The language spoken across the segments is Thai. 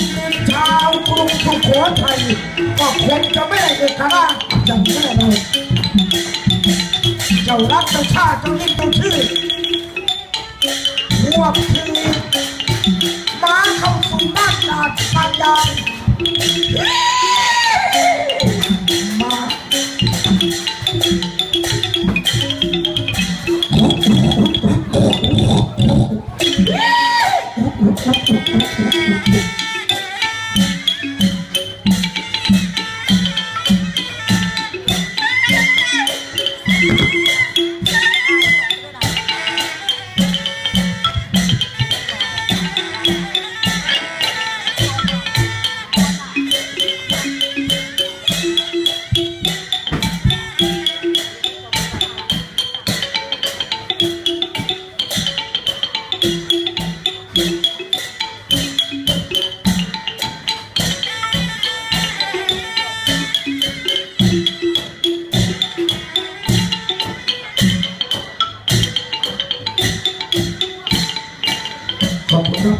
นดินชาวกรุงสุโขทัยก็คงจะไม่ได้เอกราชอย่างแน่นอนเจ้ารักเจ้าชาติเจ้าลิ้นเจ้าชื่อพวกคือมาเข้าสู่บ้านดาดปัญญามาข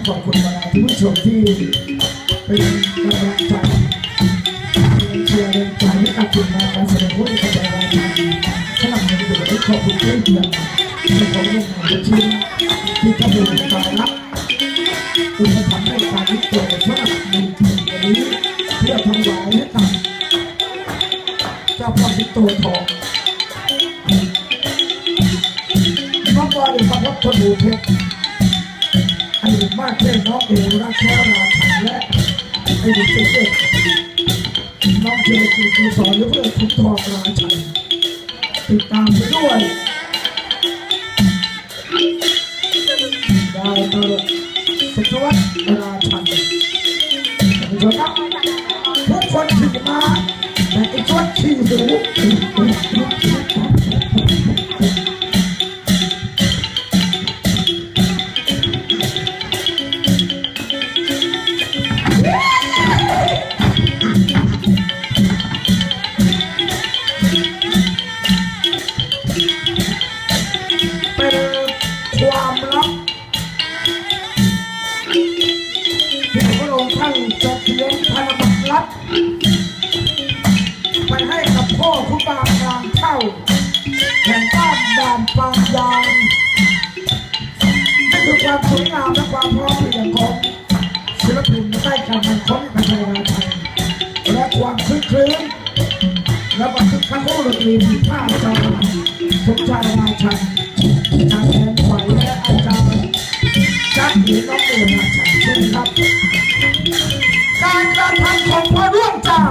ขอบคุณมาทุกผู้ชมที่เป็นกำลังใจเชียร์แรงใจให้กับทีมาการแสดงผู้ที่กำลังรายการสนับสนุนโดยขอบคุณด้วยเพียงที่ผมลงนามเป็นชิ้นที่ทำให้ตายรับอุปถัมภ์ในการที่เกิดสำหรับในทีมวันนี้เพื่อทำลายให้กับเจ้าพ่อสิงโตทองน้องบอยพันวัฒน์ดูเพชรไอ้ หนุ่มมากแค่น้องเอวรักแค่ราชันและไอ้หนุ่มเจ๊เจ๊น้องเจริญกุศลหรือเพื่อนคุณทองราชันติดตามไปด้วยดาวตลกสุทวัฒน์ราชันทุกคนขี่มาแต่ไอ้ชดขี่หู องค์ท่านจะเขียนพันบัตรลับไปให้กับพ่อผู้บางลางเข้าแห่งบ้านด่านปางยางนี่คือความสวยงามและความพร้อมเพรียงของศิลปินใต้การมันของประเทศไทยและความคึกคืนและบันทึกครั้งโอดนตรีมีผ้าจอสมชายราชัน น้องเอ๋ครับการกระทำของพระร่วงเจ้า